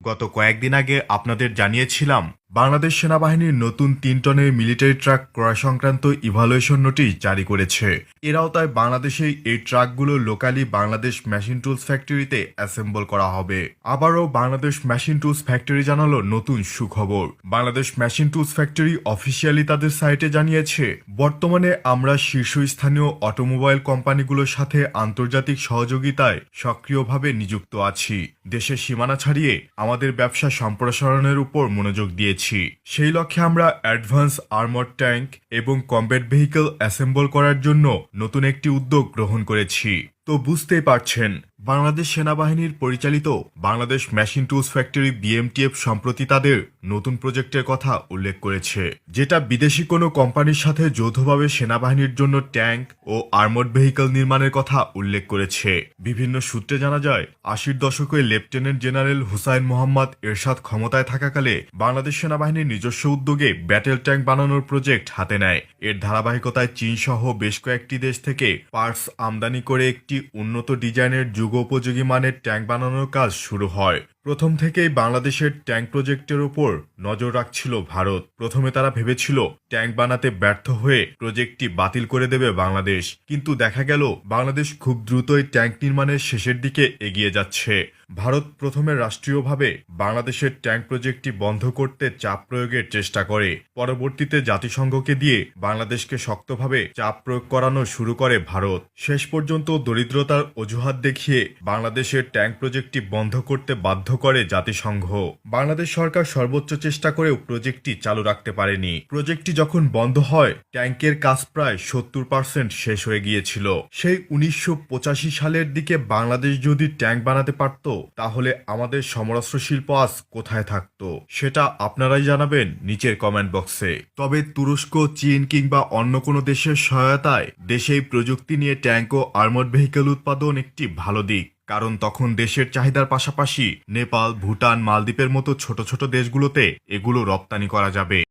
গত কয়েকদিন আগে আপনাদের জানিয়েছিলাম বাংলাদেশ সেনাবাহিনীর নতুন তিন টনের মিলিটারি ট্রাক ক্রয় সংক্রান্ত ইভালুয়েশন নোটিশ জারি করেছে। এর আওতায় বাংলাদেশে এই ট্রাকগুলো লোকালি বাংলাদেশ মেশিন টুলস ফ্যাক্টরিতে অ্যাসেম্বল করা হবে। আবারও বাংলাদেশ মেশিন টুলস ফ্যাক্টরি জানালো নতুন সুখবর। Bangladesh machine tools factory officially তাদের সাইটে জানিয়েছে, বর্তমানে আমরা শীর্ষস্থানীয় অটোমোবাইল কোম্পানিগুলোর সাথে আন্তর্জাতিক সহযোগিতায় সক্রিয়ভাবে নিযুক্ত আছি। দেশের সীমানা ছাড়িয়ে আমাদের ব্যবসা সম্প্রসারণের উপর মনোযোগ দিয়েছি। সেই লক্ষ্যে আমরা অ্যাডভান্স আর্মর ট্যাঙ্ক এবং কম্ব্যাট ভেহিকেল অ্যাসেম্বল করার জন্য নতুন একটি উদ্যোগ গ্রহণ করেছি। তো বুঝতেই পারছেন। বাংলাদেশ সেনাবাহিনীর পরিচালিত Bangladesh machine tools factory BMTF সম্প্রতি তাদের নতুন প্রজেক্টের কথা উল্লেখ করেছে, যেটা বিদেশি কোনো কোম্পানির সাথে যৌথভাবে সেনাবাহিনীর জন্য ট্যাঙ্ক ও আর্মড ভেহিকল নির্মাণের কথা উল্লেখ করেছে। বিভিন্ন সূত্রে জানা যায়, আশির দশকে লেফটেন্যান্ট জেনারেল হুসাইন মোহাম্মদ এরশাদ ক্ষমতায় থাকাকালে বাংলাদেশ সেনাবাহিনীর নিজস্ব উদ্যোগে ব্যাটেল ট্যাঙ্ক বানানোর প্রজেক্ট হাতে নেয়। এর ধারাবাহিকতায় চীন সহ বেশ কয়েকটি দেশ থেকে পার্টস আমদানি করে একটি উন্নত ডিজাইনের যুগোপযোগী মানের ট্যাঙ্ক বানানোর কাজ শুরু হয়। প্রথম থেকেই বাংলাদেশের ট্যাঙ্ক প্রজেক্টের ওপর নজর রাখছিল ভারত। প্রথমে তারা ভেবেছিল ট্যাঙ্ক বানাতে ব্যর্থ হয়ে প্রজেক্টটি বাতিল করে দেবে বাংলাদেশ। কিন্তু দেখা গেল, বাংলাদেশ খুব দ্রুতই ট্যাঙ্ক নির্মাণের শেষের দিকে এগিয়ে যাচ্ছে। ভারত প্রথমে রাষ্ট্রীয়ভাবে বাংলাদেশের ট্যাঙ্ক প্রজেক্টটি বন্ধ করতে চাপ প্রয়োগের চেষ্টা করে। পরবর্তীতে জাতিসংঘকে দিয়ে বাংলাদেশকে শক্তভাবে চাপ প্রয়োগ করানো শুরু করে ভারত। শেষ পর্যন্ত দরিদ্রতার অজুহাত দেখিয়ে বাংলাদেশের ট্যাঙ্ক প্রজেক্টটি বন্ধ করতে বাধ্য করে জাতিসংঘ। বাংলাদেশ সরকার সর্বোচ্চ চেষ্টা করেও প্রজেক্টটি চালু রাখতে পারেনি। প্রজেক্টটি যখন বন্ধ হয় ট্যাঙ্কের কাজ প্রায় সত্তর পার্সেন্ট শেষ হয়ে গিয়েছিল। সেই উনিশশো পঁচাশি সালের দিকে বাংলাদেশ যদি ট্যাঙ্ক বানাতে পারত, তাহলে আমাদের সমরাস্ত্র শিল্প আজ কোথায় থাকতো? সেটা আপনারাই জানাবেন নিচের কমেন্ট বক্সে। তবে তুরস্ক, চীন কিংবা অন্য কোনো দেশের সহায়তায় দেশেই প্রযুক্তি নিয়ে ট্যাঙ্ক ও আর্মড ভেহিকেল উৎপাদন একটি ভালো দিক। কারণ তখন দেশের চাহিদার পাশাপাশি নেপাল, ভুটান, মালদ্বীপের মতো ছোট ছোট দেশগুলোতে এগুলো রপ্তানি করা যাবে।